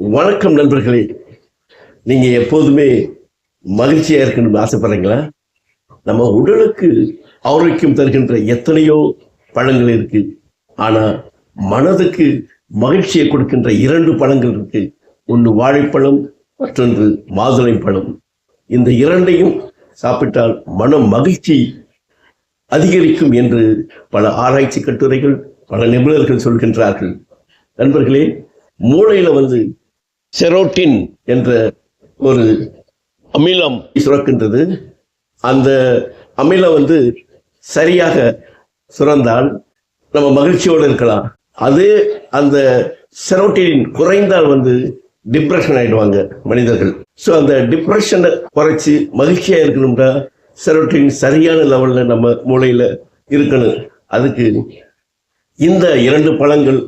வணக்கம் நண்பர்களே. நீங்க எப்போதுமே மகிழ்ச்சியா இருக்கணும்னு ஆசைப்படுறீங்களா? நம்ம உடலுக்கு ஆரோக்கியம் தருகின்ற எத்தனையோ பழங்கள் இருக்கு. ஆனா மனதுக்கு மகிழ்ச்சியை கொடுக்கின்ற இரண்டு பழங்கள் இருக்கு. ஒன்று வாழைப்பழம் மற்றொன்று மாதுளை பழம். இந்த இரண்டையும் சாப்பிட்டால் மன மகிழ்ச்சி அதிகரிக்கும் என்று பல ஆராய்ச்சி கட்டுரைகள் பல நிபுணர்கள் சொல்கின்றார்கள். நண்பர்களே மூளையில வந்து செரோட்டின் என்ற ஒரு அமிலம் சுரக்கின்றது. அந்த அமிலம் வந்து சரியாக சுரந்தால் நம்ம மகிழ்ச்சியோடு இருக்கலாம். அது அந்த செரோட்டின் குறைந்தால் வந்து டிப்ரெஷன் ஆயிடுவாங்க மனிதர்கள். ஸோ அந்த டிப்ரெஷனை குறைச்சி மகிழ்ச்சியாக இருக்கணும்னா செரோட்டின் சரியான லெவலில் நம்ம மூளையில் இருக்கணும். அதுக்கு இந்த இரண்டு பழங்கள்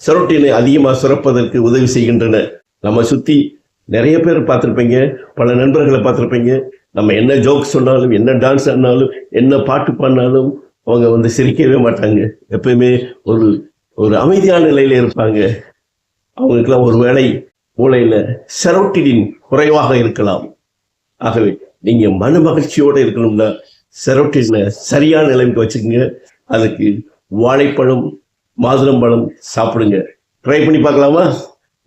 செரோட்டினை அதிகமாக சுரப்பதற்கு உதவி செய்கின்றன. நம்ம சுற்றி நிறைய பேர் பார்த்துருப்பீங்க பல நண்பர்களை பார்த்துருப்பீங்க. நம்ம என்ன ஜோக் சொன்னாலும் என்ன டான்ஸ் ஆடினாலும் என்ன பாட்டு பாடினாலும் அவங்க வந்து சிரிக்கவே மாட்டாங்க. எப்பயுமே ஒரு ஒரு அமைதியான நிலையில் இருப்பாங்க. அவங்களுக்கெல்லாம் ஒரு வேளை மூளையில் செரோட்டினின் குறைவாக இருக்கலாம். ஆகவே நீங்கள் மன மகிழ்ச்சியோடு இருக்கணும்னா செரோட்டினை சரியான நிலைமைக்கு வச்சுக்கோங்க. அதுக்கு வாழைப்பழம் மாதுளம்பழம் சாப்பிடுங்க. ட்ரை பண்ணி பார்க்கலாமா?